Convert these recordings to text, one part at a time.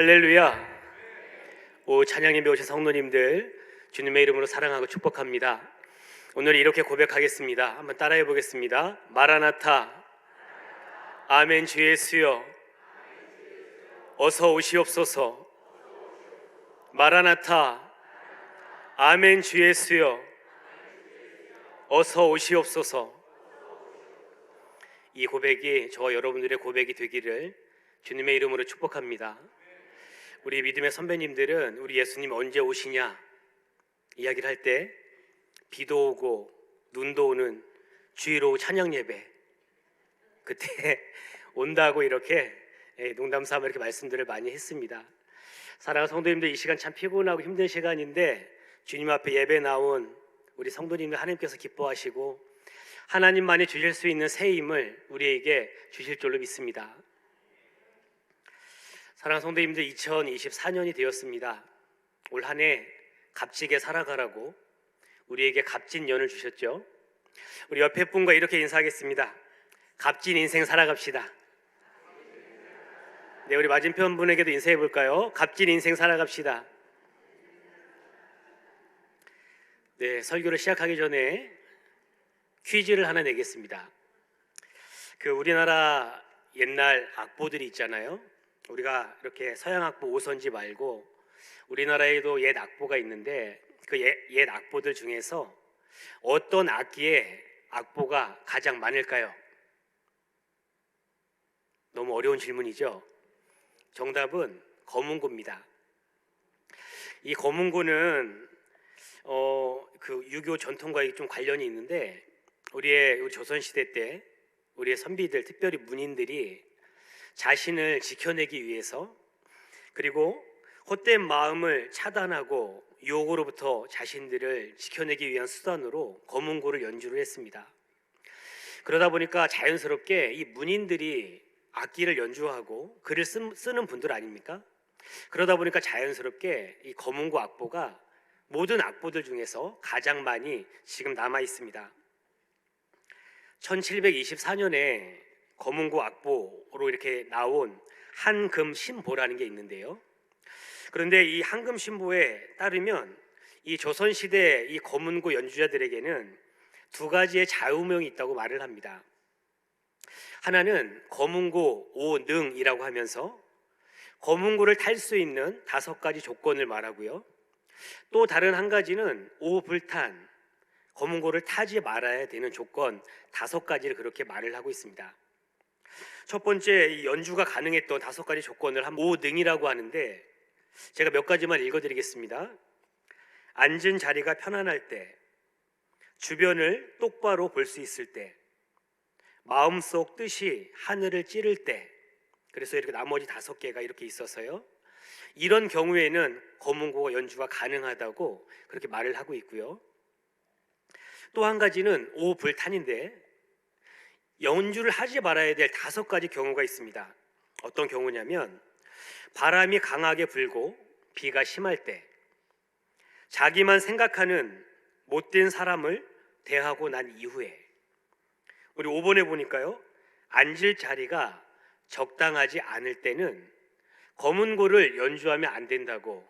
할렐루야. 오 찬양에 배우신 성도님들 주님의 이름으로 사랑하고 축복합니다. 오늘 이렇게 고백하겠습니다. 한번 따라해 보겠습니다. 마라나타. 아멘 주 예수여. 어서 오시옵소서. 마라나타. 아멘 주 예수여. 어서 오시옵소서. 이 고백이 저와 여러분들의 고백이 되기를 주님의 이름으로 축복합니다. 우리 믿음의 선배님들은 우리 예수님 언제 오시냐 이야기를 할 때 비도 오고 눈도 오는 주의로 찬양 예배 그때 온다고 이렇게 예, 농담 삼아 이렇게 말씀들을 많이 했습니다. 사랑하는 성도님들 이 시간 참 피곤하고 힘든 시간인데 주님 앞에 예배 나온 우리 성도님들 하나님께서 기뻐하시고 하나님만이 주실 수 있는 새 힘을 우리에게 주실 줄로 믿습니다. 사랑하는 성도님들 2024년이 되었습니다. 올 한 해 값지게 살아가라고 우리에게 값진 연을 주셨죠. 우리 옆에 분과 이렇게 인사하겠습니다. 값진 인생 살아갑시다. 네, 우리 맞은편 분에게도 인사해 볼까요? 값진 인생 살아갑시다. 네, 설교를 시작하기 전에 퀴즈를 하나 내겠습니다. 그 우리나라 옛날 악보들이 있잖아요. 우리가 이렇게 서양 악보 오선지 말고 우리나라에도 옛 악보가 있는데 그 옛 악보들 중에서 어떤 악기에 악보가 가장 많을까요? 너무 어려운 질문이죠. 정답은 검은고입니다. 이 검은고는 어, 그 유교 전통과 좀 관련이 있는데 우리의 우리 조선 시대 때 우리의 선비들 특별히 문인들이 자신을 지켜내기 위해서 그리고 헛된 마음을 차단하고 유혹으로부터 자신들을 지켜내기 위한 수단으로 검은고를 연주를 했습니다. 그러다 보니까 자연스럽게 이 문인들이 악기를 연주하고 글을 쓰 는 분들 아닙니까? 그러다 보니까 자연스럽게 이 검은고 악보가 모든 악보들 중에서 가장 많이 지금 남아 있습니다. 1724년에 검은고 악보로 이렇게 나온 한금 신보라는 게 있는데요. 그런데 이 한금 신보에 따르면 이 조선 시대 이 검은고 연주자들에게는 두 가지의 좌우명이 있다고 말을 합니다. 하나는 검은고 오능이라고 하면서 검은고를 탈 수 있는 다섯 가지 조건을 말하고요. 또 다른 한 가지는 오불탄 검은고를 타지 말아야 되는 조건 다섯 가지를 그렇게 말을 하고 있습니다. 첫 번째 이 연주가 가능했던 다섯 가지 조건을 한 오능이라고 하는데 제가 몇 가지만 읽어드리겠습니다. 앉은 자리가 편안할 때, 주변을 똑바로 볼 수 있을 때, 마음속 뜻이 하늘을 찌를 때, 그래서 이렇게 나머지 다섯 개가 이렇게 있어서요. 이런 경우에는 검은고 연주가 가능하다고 그렇게 말을 하고 있고요. 또 한 가지는 오불탄인데 연주를 하지 말아야 될 다섯 가지 경우가 있습니다. 어떤 경우냐면 바람이 강하게 불고 비가 심할 때 자기만 생각하는 못된 사람을 대하고 난 이후에 우리 5번에 보니까요. 앉을 자리가 적당하지 않을 때는 검은고를 연주하면 안 된다고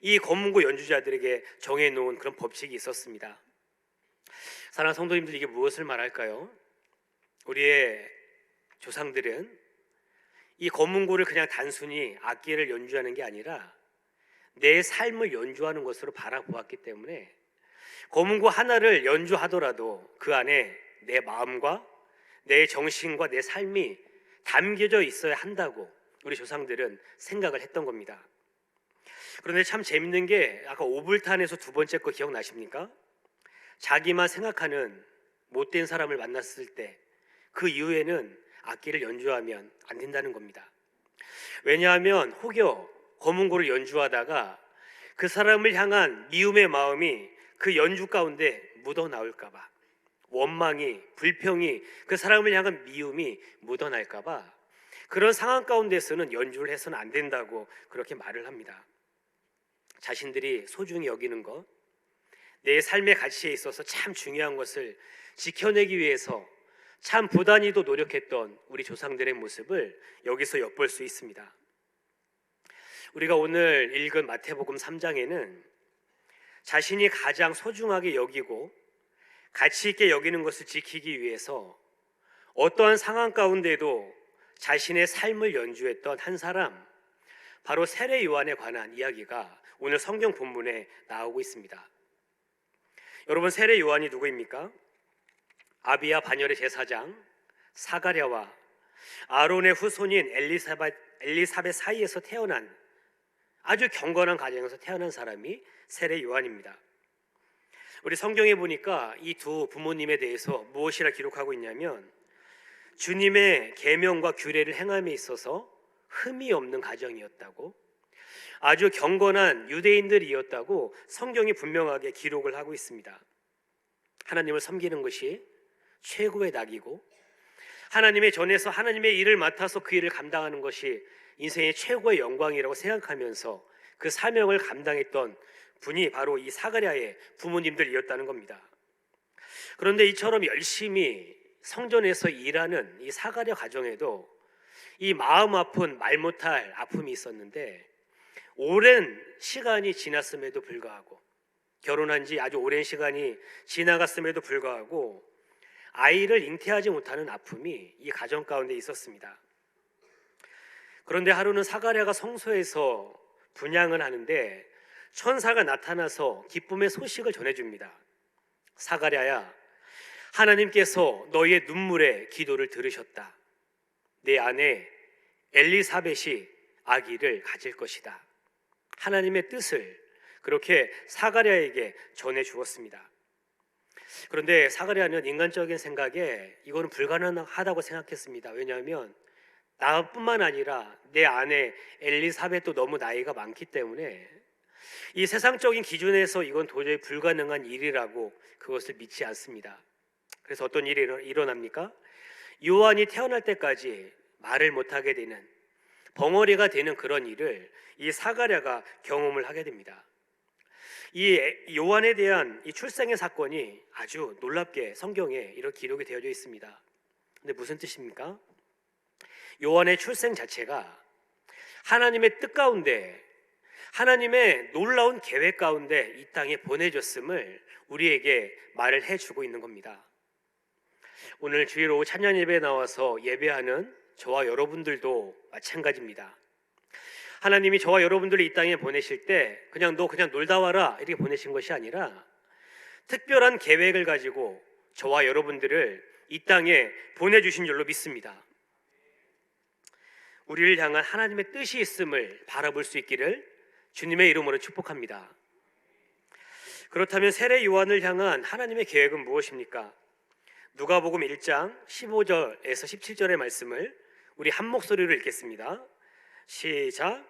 이 검은고 연주자들에게 정해 놓은 그런 법칙이 있었습니다. 사랑하는 성도님들 이게 무엇을 말할까요? 우리의 조상들은 이 검은고를 그냥 단순히 악기를 연주하는 게 아니라 내 삶을 연주하는 것으로 바라보았기 때문에 검은고 하나를 연주하더라도 그 안에 내 마음과 내 정신과 내 삶이 담겨져 있어야 한다고 우리 조상들은 생각을 했던 겁니다. 그런데 참 재밌는 게 아까 오불탄에서 두 번째 거 기억나십니까? 자기만 생각하는 못된 사람을 만났을 때 그 이후에는 악기를 연주하면 안 된다는 겁니다. 왜냐하면 혹여 검은고를 연주하다가 그 사람을 향한 미움의 마음이 그 연주 가운데 묻어 나올까봐 원망이 불평이 그 사람을 향한 미움이 묻어 날까봐 그런 상황 가운데서는 연주를 해서는 안 된다고 그렇게 말을 합니다. 자신들이 소중히 여기는 것, 내 삶의 가치에 있어서 참 중요한 것을 지켜내기 위해서 참 부단히도 노력했던 우리 조상들의 모습을 여기서 엿볼 수 있습니다. 우리가 오늘 읽은 마태복음 3장에는 자신이 가장 소중하게 여기고 가치 있게 여기는 것을 지키기 위해서 어떠한 상황 가운데도 자신의 삶을 연주했던 한 사람, 바로 세례 요한에 관한 이야기가 오늘 성경 본문에 나오고 있습니다. 여러분 세례 요한이 누구입니까? 아비야 반열의 제사장 사가랴와 아론의 후손인 엘리사벳, 엘리사벳 사이에서 태어난 아주 경건한 가정에서 태어난 사람이 세례 요한입니다. 우리 성경에 보니까 이 두 부모님에 대해서 무엇이라 기록하고 있냐면 주님의 계명과 규례를 행함에 있어서 흠이 없는 가정이었다고 아주 경건한 유대인들이었다고 성경이 분명하게 기록을 하고 있습니다. 하나님을 섬기는 것이 최고의 낙이고 하나님의 전에서 하나님의 일을 맡아서 그 일을 감당하는 것이 인생의 최고의 영광이라고 생각하면서 그 사명을 감당했던 분이 바로 이 사가랴의 부모님들이었다는 겁니다. 그런데 이처럼 열심히 성전에서 일하는 이 사가랴 가정에도 이 마음 아픈 말 못할 아픔이 있었는데 오랜 시간이 지났음에도 불구하고 결혼한 지 아주 오랜 시간이 지나갔음에도 불구하고 아이를 잉태하지 못하는 아픔이 이 가정 가운데 있었습니다. 그런데 하루는 사가랴가 성소에서 분양을 하는데 천사가 나타나서 기쁨의 소식을 전해줍니다. 사가랴야, 하나님께서 너의 눈물의 기도를 들으셨다. 내 아내 엘리사벳이 아기를 가질 것이다. 하나님의 뜻을 그렇게 사가랴에게 전해 주었습니다. 그런데 사가랴는 인간적인 생각에 이거는 불가능하다고 생각했습니다. 왜냐하면 나뿐만 아니라 내 아내 엘리사벳도 너무 나이가 많기 때문에 이 세상적인 기준에서 이건 도저히 불가능한 일이라고 그것을 믿지 않습니다. 그래서 어떤 일이 일어납니까? 요한이 태어날 때까지 말을 못하게 되는 벙어리가 되는 그런 일을 이 사가랴가 경험을 하게 됩니다. 이 요한에 대한 이 출생의 사건이 아주 놀랍게 성경에 이렇게 기록이 되어져 있습니다. 근데 무슨 뜻입니까? 요한의 출생 자체가 하나님의 뜻 가운데 하나님의 놀라운 계획 가운데 이 땅에 보내줬음을 우리에게 말을 해주고 있는 겁니다. 오늘 주일 오후 찬양 예배 나와서 예배하는 저와 여러분들도 마찬가지입니다. 하나님이 저와 여러분들을 이 땅에 보내실 때 그냥 너 그냥 놀다 와라 이렇게 보내신 것이 아니라 특별한 계획을 가지고 저와 여러분들을 이 땅에 보내주신 줄로 믿습니다. 우리를 향한 하나님의 뜻이 있음을 바라볼 수 있기를 주님의 이름으로 축복합니다. 그렇다면 세례 요한을 향한 하나님의 계획은 무엇입니까? 누가복음 1장 15절에서 17절의 말씀을 우리 한 목소리로 읽겠습니다. 시작.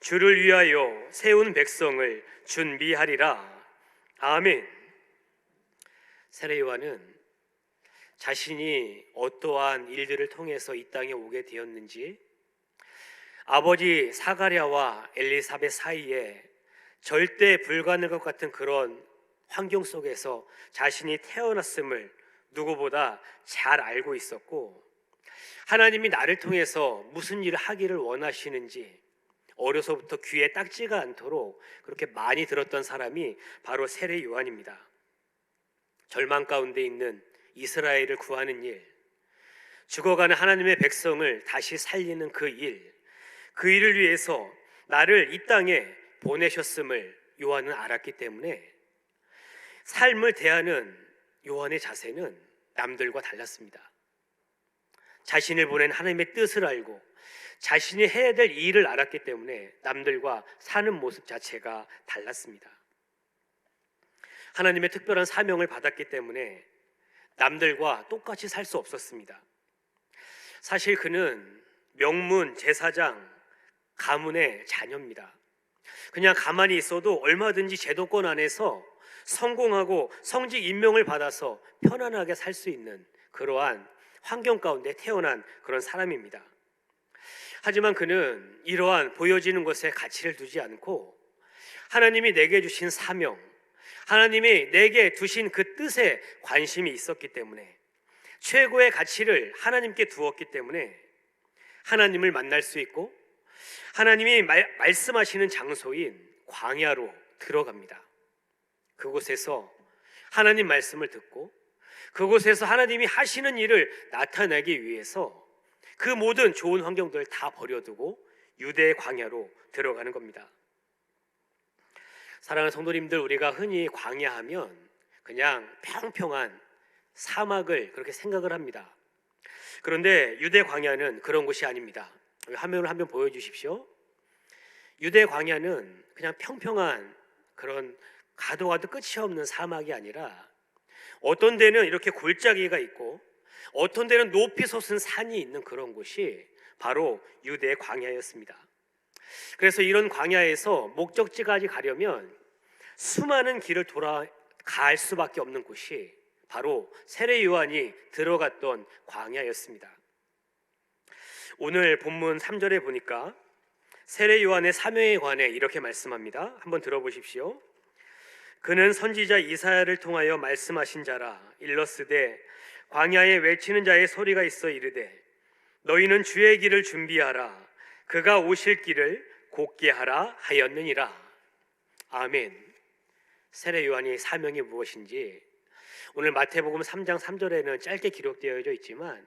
주를 위하여 세운 백성을 준비하리라. 아멘. 세례 요한은 자신이 어떠한 일들을 통해서 이 땅에 오게 되었는지 아버지 사가랴와 엘리사벳 사이에 절대 불가능할 것 같은 그런 환경 속에서 자신이 태어났음을 누구보다 잘 알고 있었고 하나님이 나를 통해서 무슨 일을 하기를 원하시는지 어려서부터 귀에 딱지가 않도록 그렇게 많이 들었던 사람이 바로 세례 요한입니다. 절망 가운데 있는 이스라엘을 구하는 일, 죽어가는 하나님의 백성을 다시 살리는 그 일, 그 일을 위해서 나를 이 땅에 보내셨음을 요한은 알았기 때문에 삶을 대하는 요한의 자세는 남들과 달랐습니다. 자신을 보낸 하나님의 뜻을 알고 자신이 해야 될 일을 알았기 때문에 남들과 사는 모습 자체가 달랐습니다. 하나님의 특별한 사명을 받았기 때문에 남들과 똑같이 살 수 없었습니다. 사실 그는 명문 제사장 가문의 자녀입니다. 그냥 가만히 있어도 얼마든지 제도권 안에서 성공하고 성직 임명을 받아서 편안하게 살 수 있는 그러한 환경 가운데 태어난 그런 사람입니다. 하지만 그는 이러한 보여지는 것에 가치를 두지 않고 하나님이 내게 주신 사명, 하나님이 내게 두신 그 뜻에 관심이 있었기 때문에 최고의 가치를 하나님께 두었기 때문에 하나님을 만날 수 있고 하나님이 말, 말씀하시는 장소인 광야로 들어갑니다. 그곳에서 하나님 말씀을 듣고 그곳에서 하나님이 하시는 일을 나타내기 위해서 그 모든 좋은 환경들을 다 버려두고 유대의 광야로 들어가는 겁니다. 사랑하는 성도님들, 우리가 흔히 광야하면 그냥 평평한 사막을 그렇게 생각을 합니다. 그런데 유대 광야는 그런 곳이 아닙니다. 화면을 한번 보여주십시오. 유대 광야는 그냥 평평한 그런 가도 가도 끝이 없는 사막이 아니라 어떤 데는 이렇게 골짜기가 있고 어떤 데는 높이 솟은 산이 있는 그런 곳이 바로 유대 광야였습니다. 그래서 이런 광야에서 목적지까지 가려면 수많은 길을 돌아갈 수밖에 없는 곳이 바로 세례 요한이 들어갔던 광야였습니다. 오늘 본문 3절에 보니까 세례 요한의 사명에 관해 이렇게 말씀합니다. 한번 들어보십시오. 그는 선지자 이사야를 통하여 말씀하신 자라 일러스되 광야에 외치는 자의 소리가 있어 이르되 너희는 주의 길을 준비하라. 그가 오실 길을 곧게 하라 하였느니라. 아멘. 세례 요한의 사명이 무엇인지 오늘 마태복음 3장 3절에는 짧게 기록되어 있지만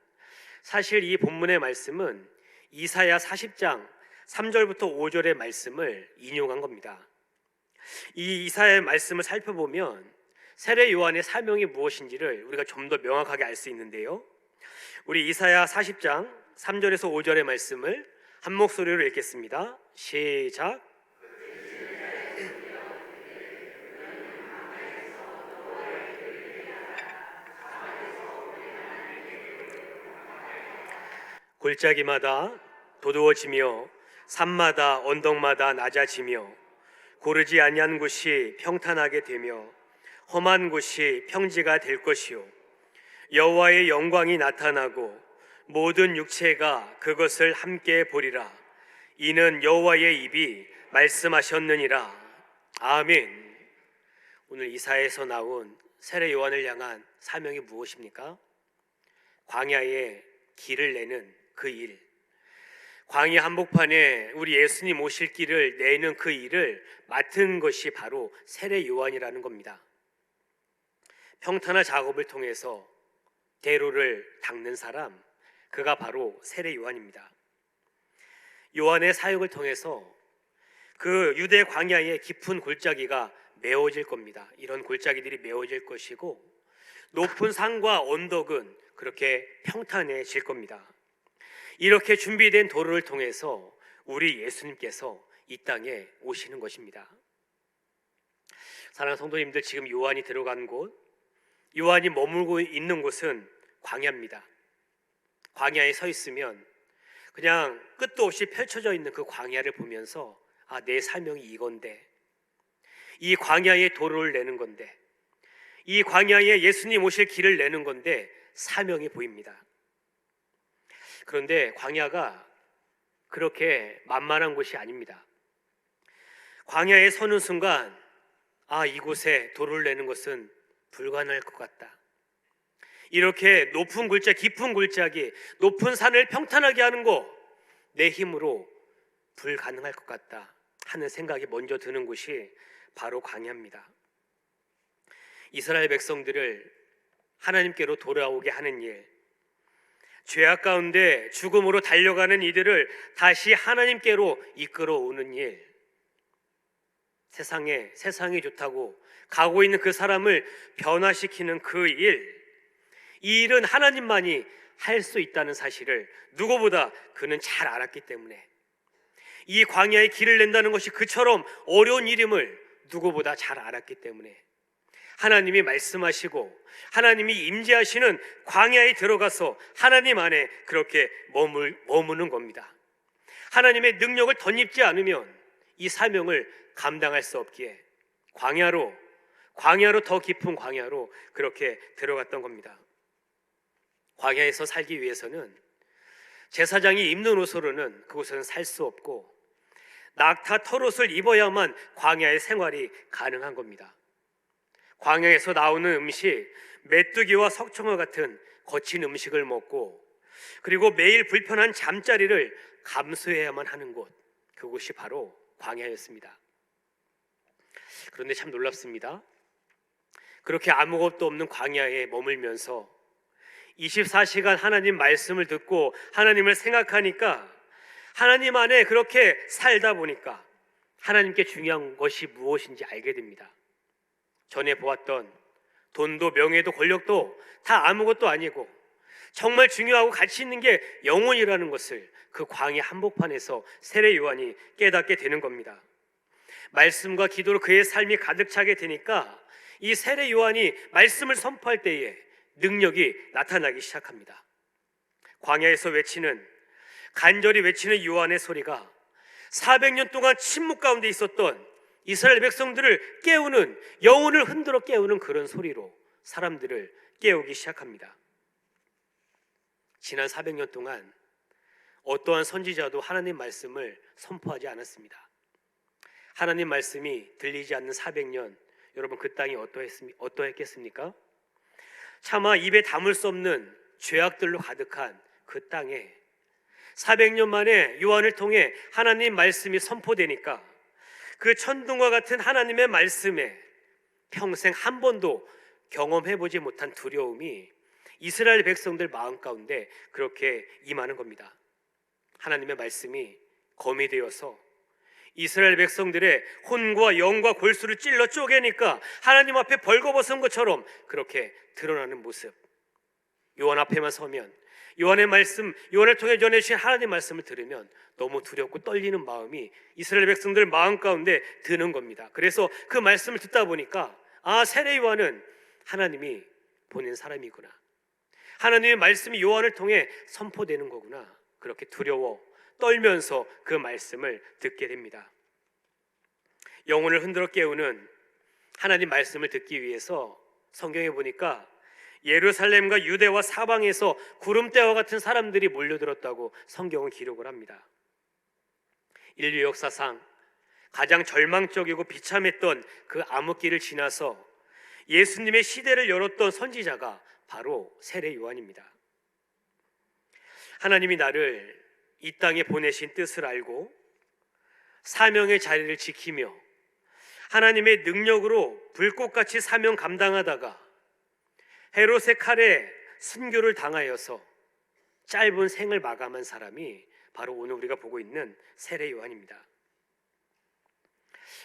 사실 이 본문의 말씀은 이사야 40장 3절부터 5절의 말씀을 인용한 겁니다. 이 이사야의 말씀을 살펴보면 세례 요한의 사명이 무엇인지를 우리가 좀 더 명확하게 알 수 있는데요. 우리 이사야 40장 3절에서 5절의 말씀을 한 목소리로 읽겠습니다. 시작. 골짜기마다 도두어지며 산마다 언덕마다 낮아지며 고르지 아니한 곳이 평탄하게 되며 험한 곳이 평지가 될 것이요 여호와의 영광이 나타나고 모든 육체가 그것을 함께 보리라 이는 여호와의 입이 말씀하셨느니라 아멘 오늘 이사에서 나온 세례 요한을 향한 사명이 무엇입니까? 광야에 길을 내는 그 일. 광야 한복판에 우리 예수님 오실 길을 내는 그 일을 맡은 것이 바로 세례 요한이라는 겁니다. 평탄한 작업을 통해서 대로를 닦는 사람, 그가 바로 세례 요한입니다. 요한의 사역을 통해서 그 유대 광야의 깊은 골짜기가 메워질 겁니다. 이런 골짜기들이 메워질 것이고 높은 산과 언덕은 그렇게 평탄해질 겁니다. 이렇게 준비된 도로를 통해서 우리 예수님께서 이 땅에 오시는 것입니다. 사랑하는 성도님들 지금 요한이 들어간 곳, 요한이 머물고 있는 곳은 광야입니다. 광야에 서 있으면 그냥 끝도 없이 펼쳐져 있는 그 광야를 보면서 아, 내 사명이 이건데. 이 광야에 도로를 내는 건데. 이 광야에 예수님 오실 길을 내는 건데 사명이 보입니다. 그런데 광야가 그렇게 만만한 곳이 아닙니다. 광야에 서는 순간 아 이곳에 돌을 내는 것은 불가능할 것 같다. 이렇게 높은 골짜 깊은 골짜기 높은 산을 평탄하게 하는 거 내 힘으로 불가능할 것 같다 하는 생각이 먼저 드는 곳이 바로 광야입니다. 이스라엘 백성들을 하나님께로 돌아오게 하는 일, 죄악 가운데 죽음으로 달려가는 이들을 다시 하나님께로 이끌어오는 일. 세상에 세상이 좋다고 가고 있는 그 사람을 변화시키는 그 일. 이 일은 하나님만이 할 수 있다는 사실을 누구보다 그는 잘 알았기 때문에 이 광야의 길을 낸다는 것이 그처럼 어려운 일임을 누구보다 잘 알았기 때문에 하나님이 말씀하시고 하나님이 임재하시는 광야에 들어가서 하나님 안에 그렇게 머물, 머무는 겁니다. 하나님의 능력을 덧입지 않으면 이 사명을 감당할 수 없기에 광야로 광야로 더 깊은 광야로 그렇게 들어갔던 겁니다. 광야에서 살기 위해서는 제사장이 입는 옷으로는 그곳에는 살 수 없고 낙타 털옷을 입어야만 광야의 생활이 가능한 겁니다. 광야에서 나오는 음식 메뚜기와 석청어 같은 거친 음식을 먹고 그리고 매일 불편한 잠자리를 감수해야만 하는 곳 그곳이 바로 광야였습니다. 그런데 참 놀랍습니다. 그렇게 아무것도 없는 광야에 머물면서 24시간 하나님 말씀을 듣고 하나님을 생각하니까 하나님 안에 그렇게 살다 보니까 하나님께 중요한 것이 무엇인지 알게 됩니다. 전에 보았던 돈도 명예도 권력도 다 아무것도 아니고 정말 중요하고 가치 있는 게 영혼이라는 것을 그 광야 한복판에서 세례 요한이 깨닫게 되는 겁니다. 말씀과 기도로 그의 삶이 가득 차게 되니까 이 세례 요한이 말씀을 선포할 때에 능력이 나타나기 시작합니다. 광야에서 외치는 간절히 외치는 요한의 소리가 400년 동안 침묵 가운데 있었던 이스라엘 백성들을 깨우는 영혼을 흔들어 깨우는 그런 소리로 사람들을 깨우기 시작합니다. 지난 400년 동안 어떠한 선지자도 하나님 말씀을 선포하지 않았습니다. 하나님 말씀이 들리지 않는 400년 여러분 그 땅이 어떠했습니 어떠했겠습니까? 차마 입에 담을 수 없는 죄악들로 가득한 그 땅에 400년 만에 요한을 통해 하나님 말씀이 선포되니까 그 천둥과 같은 하나님의 말씀에 평생 한 번도 경험해 보지 못한 두려움이 이스라엘 백성들 마음 가운데 그렇게 임하는 겁니다. 하나님의 말씀이 검이 되어서 이스라엘 백성들의 혼과 영과 골수를 찔러 쪼개니까 하나님 앞에 벌거벗은 것처럼 그렇게 드러나는 모습. 요한 앞에만 서면 요한의 말씀, 요한을 통해 전해주신 하나님 말씀을 들으면 너무 두렵고 떨리는 마음이 이스라엘 백성들 마음 가운데 드는 겁니다. 그래서 그 말씀을 듣다 보니까 아 세례 요한은 하나님이 보낸 사람이구나. 하나님의 말씀이 요한을 통해 선포되는 거구나. 그렇게 두려워 떨면서 그 말씀을 듣게 됩니다. 영혼을 흔들어 깨우는 하나님 말씀을 듣기 위해서 성경에 보니까 예루살렘과 유대와 사방에서 구름대와 같은 사람들이 몰려들었다고 성경은 기록을 합니다. 인류 역사상 가장 절망적이고 비참했던 그 암흑기를 지나서 예수님의 시대를 열었던 선지자가 바로 세례 요한입니다. 하나님이 나를 이 땅에 보내신 뜻을 알고 사명의 자리를 지키며 하나님의 능력으로 불꽃같이 사명 감당하다가 헤롯의 칼에 순교를 당하여서 짧은 생을 마감한 사람이 바로 오늘 우리가 보고 있는 세례 요한입니다.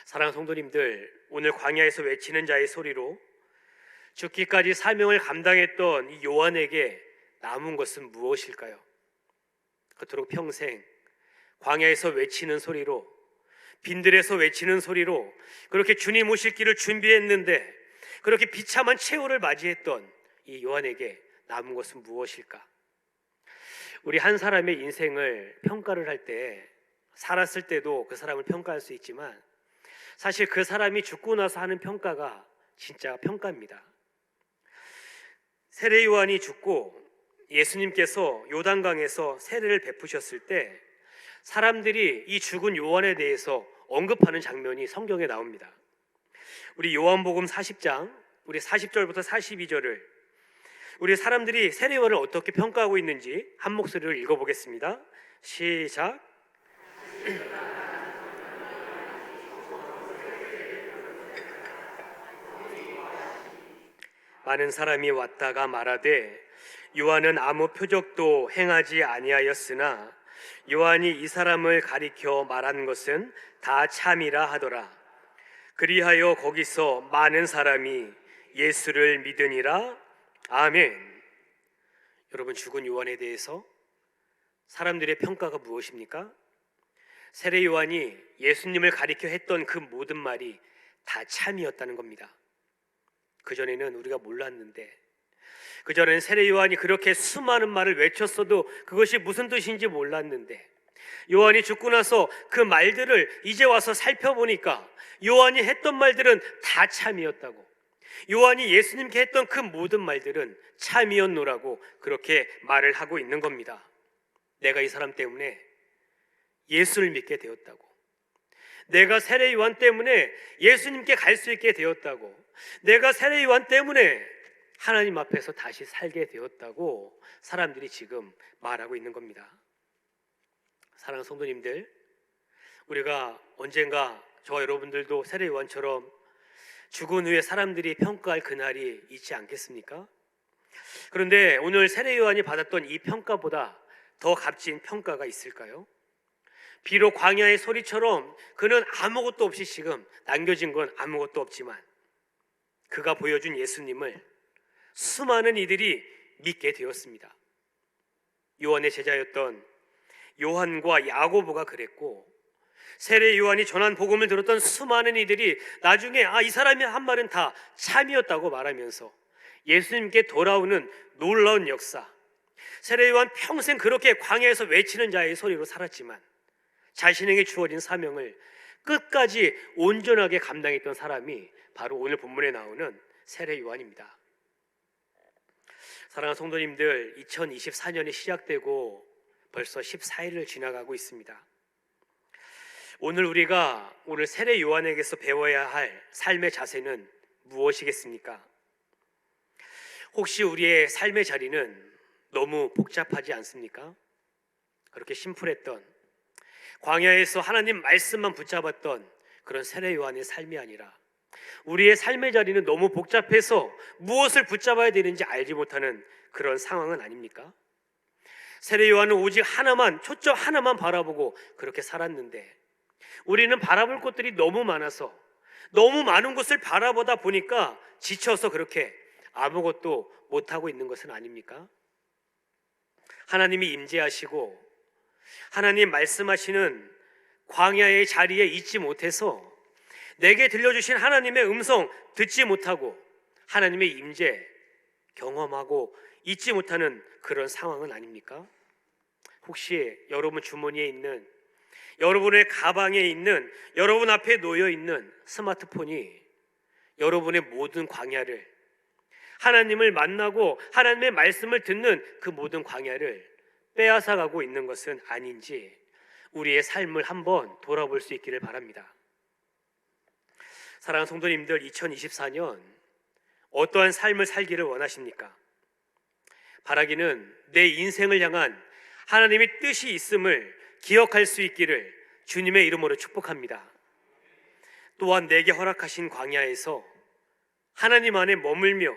사랑하는 성도님들, 오늘 광야에서 외치는 자의 소리로 죽기까지 사명을 감당했던 이 요한에게 남은 것은 무엇일까요? 그토록 평생 광야에서 외치는 소리로 빈들에서 외치는 소리로 그렇게 주님 오실 길을 준비했는데 그렇게 비참한 최후를 맞이했던 이 요한에게 남은 것은 무엇일까? 우리 한 사람의 인생을 평가를 할 때 살았을 때도 그 사람을 평가할 수 있지만 사실 그 사람이 죽고 나서 하는 평가가 진짜 평가입니다. 세례 요한이 죽고 예수님께서 요단강에서 세례를 베푸셨을 때 사람들이 이 죽은 요한에 대해서 언급하는 장면이 성경에 나옵니다. 우리 요한복음 40장 우리 40절부터 42절을 우리 사람들이 세례 요한을 어떻게 평가하고 있는지 한 목소리로 읽어보겠습니다. 시작. 많은 사람이 왔다가 말하되 요한은 아무 표적도 행하지 아니하였으나 요한이 이 사람을 가리켜 말한 것은 다 참이라 하더라. 그리하여 거기서 많은 사람이 예수를 믿으니라. 아멘. 여러분 죽은 요한에 대해서 사람들의 평가가 무엇입니까? 세례 요한이 예수님을 가리켜 했던 그 모든 말이 다 참이었다는 겁니다. 그 전에는 우리가 몰랐는데 그 전엔 세례 요한이 그렇게 수많은 말을 외쳤어도 그것이 무슨 뜻인지 몰랐는데 요한이 죽고 나서 그 말들을 이제 와서 살펴보니까 요한이 했던 말들은 다 참이었다고. 요한이 예수님께 했던 그 모든 말들은 참이었노라고 그렇게 말을 하고 있는 겁니다. 내가 이 사람 때문에 예수를 믿게 되었다고. 내가 세례 요한 때문에 예수님께 갈 수 있게 되었다고. 내가 세례 요한 때문에 하나님 앞에서 다시 살게 되었다고 사람들이 지금 말하고 있는 겁니다. 사랑하는 성도님들, 우리가 언젠가 저와 여러분들도 세례 요한처럼 죽은 후에 사람들이 평가할 그날이 있지 않겠습니까? 그런데 오늘 세례 요한이 받았던 이 평가보다 더 값진 평가가 있을까요? 비록 광야의 소리처럼 그는 아무것도 없이 지금 남겨진 건 아무것도 없지만 그가 보여준 예수님을 수많은 이들이 믿게 되었습니다. 요한의 제자였던 요한과 야고보가 그랬고 세례 요한이 전한 복음을 들었던 수많은 이들이 나중에 아 이 사람이 한 말은 다 참이었다고 말하면서 예수님께 돌아오는 놀라운 역사. 세례 요한 평생 그렇게 광야에서 외치는 자의 소리로 살았지만 자신에게 주어진 사명을 끝까지 온전하게 감당했던 사람이 바로 오늘 본문에 나오는 세례 요한입니다. 사랑하는 성도님들, 2024년이 시작되고 벌써 14일을 지나가고 있습니다. 오늘 우리가 오늘 세례 요한에게서 배워야 할 삶의 자세는 무엇이겠습니까? 혹시 우리의 삶의 자리는 너무 복잡하지 않습니까? 그렇게 심플했던 광야에서 하나님 말씀만 붙잡았던 그런 세례 요한의 삶이 아니라 우리의 삶의 자리는 너무 복잡해서 무엇을 붙잡아야 되는지 알지 못하는 그런 상황은 아닙니까? 세례 요한은 오직 하나만 초점 하나만 바라보고 그렇게 살았는데 우리는 바라볼 것들이 너무 많아서 너무 많은 것을 바라보다 보니까 지쳐서 그렇게 아무것도 못 하고 있는 것은 아닙니까? 하나님이 임재하시고 하나님 말씀하시는 광야의 자리에 있지 못해서 내게 들려주신 하나님의 음성 듣지 못하고 하나님의 임재 경험하고 잊지 못하는 그런 상황은 아닙니까? 혹시 여러분 주머니에 있는 여러분의 가방에 있는 여러분 앞에 놓여 있는 스마트폰이 여러분의 모든 광야를 하나님을 만나고 하나님의 말씀을 듣는 그 모든 광야를 빼앗아가고 있는 것은 아닌지 우리의 삶을 한번 돌아볼 수 있기를 바랍니다. 사랑하는 성도님들 2024년 어떠한 삶을 살기를 원하십니까? 바라기는 내 인생을 향한 하나님의 뜻이 있음을 기억할 수 있기를 주님의 이름으로 축복합니다. 또한 내게 허락하신 광야에서 하나님 안에 머물며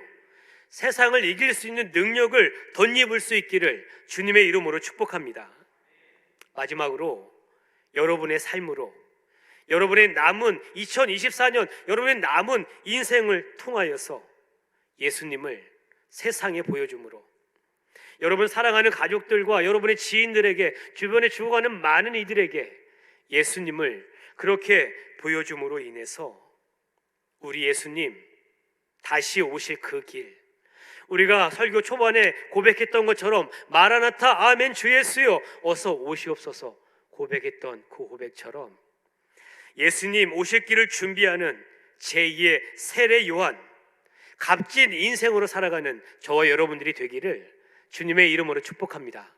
세상을 이길 수 있는 능력을 덧입을 수 있기를 주님의 이름으로 축복합니다. 마지막으로 여러분의 삶으로 여러분의 남은 2024년 여러분의 남은 인생을 통하여서 예수님을 세상에 보여줌으로 여러분 사랑하는 가족들과 여러분의 지인들에게 주변에 죽어가는 많은 이들에게 예수님을 그렇게 보여줌으로 인해서 우리 예수님 다시 오실 그 길, 우리가 설교 초반에 고백했던 것처럼 마라나타 아멘 주 예수여 어서 오시옵소서 고백했던 그 고백처럼 예수님 오실 길을 준비하는 제2의 세례 요한 값진 인생으로 살아가는 저와 여러분들이 되기를 주님의 이름으로 축복합니다.